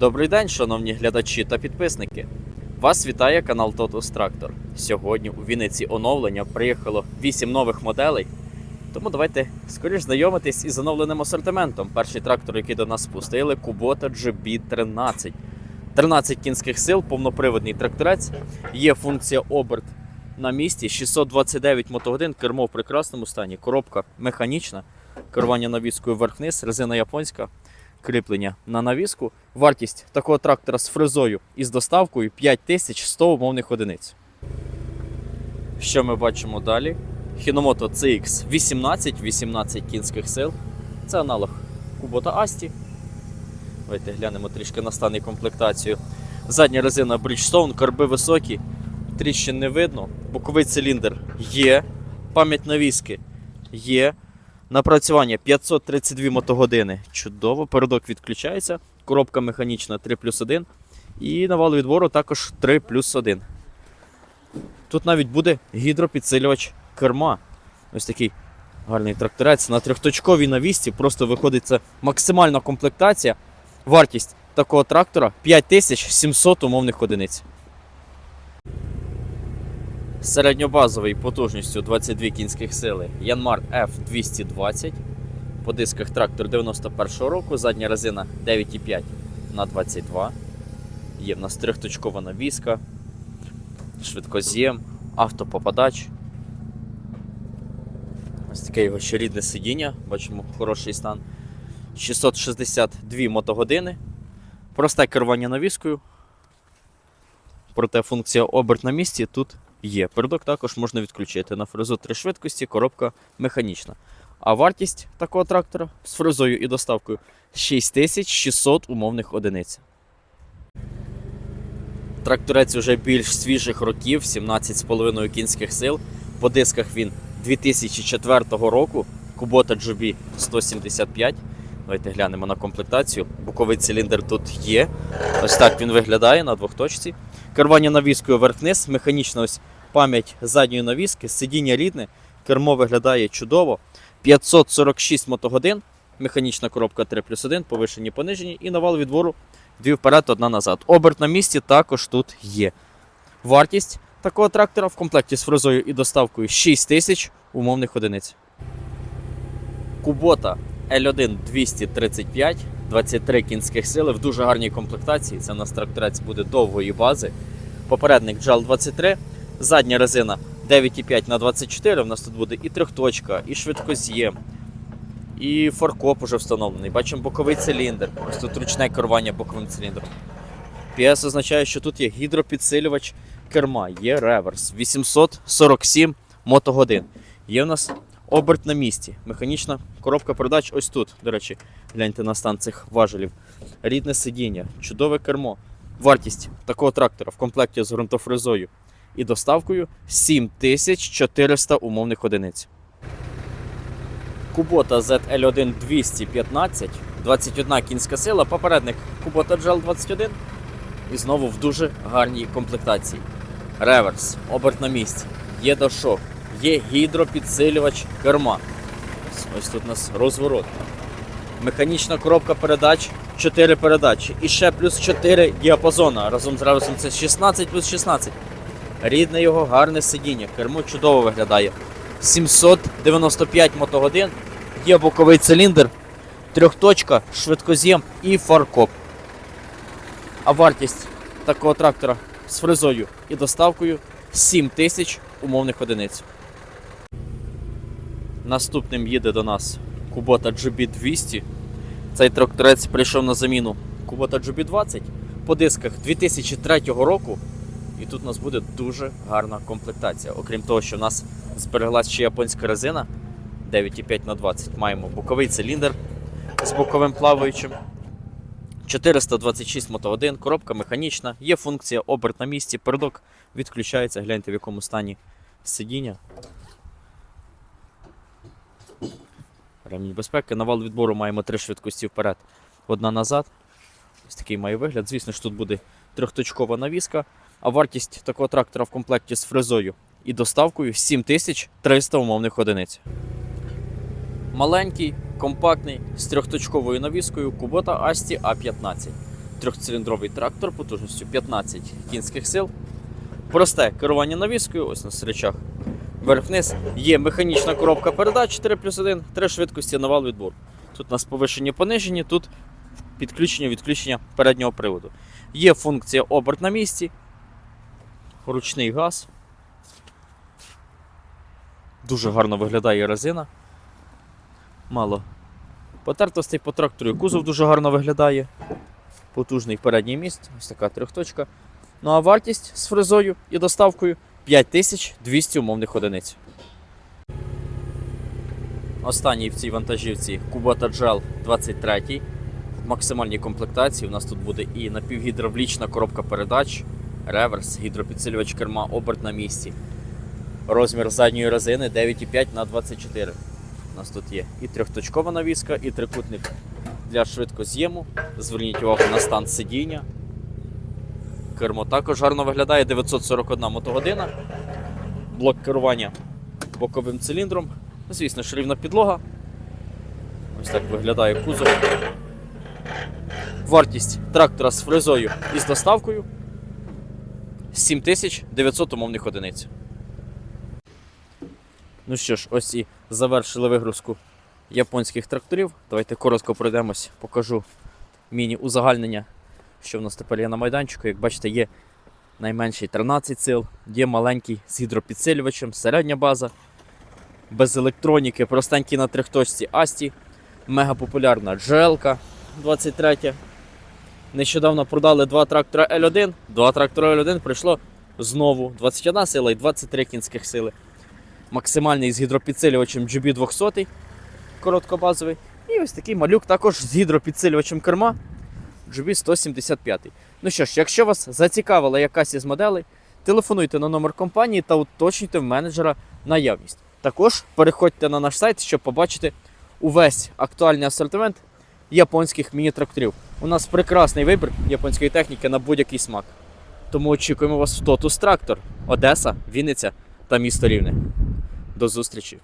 Добрий день, шановні глядачі та підписники. Вас вітає канал Totus Tractor. Сьогодні у Вінниці оновлення приїхало 8 нових моделей. Тому давайте скоріш знайомитись із оновленим асортиментом. Перший трактор, який до нас спустили, Kubota GB13. 13 кінських сил, повноприводний тракторець. Є функція оберт на місці, 629 мотогодин, кермо в прекрасному стані, коробка механічна, керування навіскою вверх-вниз, резина японська, кріплення на навіску. Вартість такого трактора з фрезою і з доставкою 5100 умовних одиниць. Що ми бачимо далі? Hinomoto CX 18, 18 кінських сил. Це аналог Kubota Asti. Давайте глянемо трішки на стан і комплектацію. Задня резина Bridgestone, карби високі, тріщин не видно. Боковий циліндр є. Пам'ять навіски є. Напрацювання 532 мотогодини. Чудово, передок відключається. Коробка механічна 3 плюс 1. І навал відбору також 3 плюс 1. Тут навіть буде гідропідсилювач керма. Ось такий гарний тракторець. На трьохточковій навісці просто виходить це максимальна комплектація. Вартість такого трактора 5700 умовних одиниць. Середньобазовий потужністю 22 кінських сили Yanmar F220. По дисках трактор 91 року, задня резина 9,5 на 22. Є в нас трьохточкова навіска, швидкоз'єм, автопопадач. Ось таке його ще рідне сидіння, бачимо хороший стан. 662 мотогодини. Просте керування навіскою. Проте функція оберт на місці тут є. Передок також можна відключити. На фрезу 3 швидкості, коробка механічна. А вартість такого трактора з фрезою і доставкою 6600 умовних одиниць. Тракторець уже більш свіжих років, 17,5 кінських сил. По дисках він 2004 року. Kubota GB 175. Давайте глянемо на комплектацію. Боковий циліндр тут є. Ось так він виглядає на двохточці. Керування навіскою вверх-вниз, механічна ось пам'ять задньої навіски, сидіння рідне, кермо виглядає чудово. 546 мотогодин, механічна коробка 3 плюс 1, повишені понижені і навал відвору дві вперед, одна назад. Оберт на місці також тут є. Вартість такого трактора в комплекті з фрезою і доставкою 6 тисяч умовних одиниць. Кубота L1 235, 23 кінських сили в дуже гарній комплектації. Це у нас тракторець буде довгої бази. Попередник JAL 23, задня резина 9,5 на 24. У нас тут буде і трьохточка, і швидкоз'єм, і форкоп уже встановлений. Бачимо боковий циліндр. Ось тут ручне керування боковим циліндром. PS означає, що тут є гідропідсилювач керма, є реверс 847 мотогодин. Є у нас оберт на місці. Механічна коробка передач ось тут. До речі, гляньте на стан цих важелів. Рідне сидіння, чудове кермо. Вартість такого трактора в комплекті з ґрунтофрезою і доставкою 7400 умовних одиниць. Kubota ZL1 215, 21 кінська сила, попередник Kubota GL 21 і знову в дуже гарній комплектації. Реверс, оберт на місці, є дошок, є гідропідсилювач керма. Ось тут у нас розворот. Механічна коробка передач, 4 передачі. І ще плюс 4 діапазона. Разом з реверсом це 16 плюс 16. Рідне його гарне сидіння. Кермо чудово виглядає. 795 мотогодин. Є боковий циліндр, трьохточка, швидкоз'єм і фаркоп. А вартість такого трактора з фрезою і доставкою 7 тисяч умовних одиниць. Наступним їде до нас Kubota GB200. Цей тракторець прийшов на заміну Kubota GB20 по дисках 2003 року. І тут у нас буде дуже гарна комплектація. Окрім того, що в нас збереглась ще японська резина 9,5 на 20 Маємо боковий циліндр з боковим плаваючим. 426 мотогодин, коробка механічна, є функція оберт на місці, передок відключається, гляньте в якому стані сидіння. Ремінь безпеки. Навал відбору маємо три швидкості вперед, одна назад. Ось такий має вигляд. Звісно ж, тут буде трьохточкова навіска, а вартість такого трактора в комплекті з фрезою і доставкою 7300 умовних одиниць. Маленький, компактний, з трьохточковою навіскою Kubota Asti A15. трьохциліндровий трактор потужністю 15 кінських сил. Просте керування навіскою, ось на речах. Вверх-вниз. Є механічна коробка передач 4 плюс 1, 3 швидкості навал відбор. Тут у нас повишені понижені, тут підключення відключення переднього приводу. Є функція оберт на місці, ручний газ. Дуже гарно виглядає резина. Мало потертостей по трактору. Кузов дуже гарно виглядає. Потужний передній міст, ось така трьохточка. Ну а вартість з фрезою і доставкою 5200 умовних одиниць. Останній в цій вантажівці Kubota Gel 23. В максимальній комплектації у нас тут буде і напівгідравлічна коробка передач, реверс, гідропідсилювач керма, оберт на місці. Розмір задньої резини 9,5 на 24. У нас тут є і трьохточкова навіска, і трикутник для швидкоз'єму. Зверніть увагу на стан сидіння. Кермо також гарно виглядає 941 мотогодина. Блок керування боковим циліндром. Звісно, ж, рівна підлога. Ось так виглядає кузов. Вартість трактора з фрезою і з доставкою 7900 умовних одиниць. Ну що ж, ось і завершили вигрузку японських тракторів. Давайте коротко пройдемось, покажу міні-узагальнення, що в нас тепер є на майданчику. Як бачите, є найменший 13 сил, є маленький з гідропідсилювачем, середня база, без електроніки, простенький на трьохточці Асті, мегапопулярна GL 23. Нещодавно продали два трактора L1. Два трактора L1 прийшло знову 21 сила і 23 кінських сили. Максимальний з гідропідсилювачем GB200, короткобазовий. І ось такий малюк також з гідропідсилювачем керма GB175. Ну що ж, якщо вас зацікавила якась із моделей, телефонуйте на номер компанії та уточнюйте в менеджера наявність. Також переходьте на наш сайт, щоб побачити увесь актуальний асортимент японських міні-тракторів. У нас прекрасний вибір японської техніки на будь-який смак. Тому очікуємо вас в Totus Трактор, Одеса, Вінниця та місто Рівне. До зустрічі!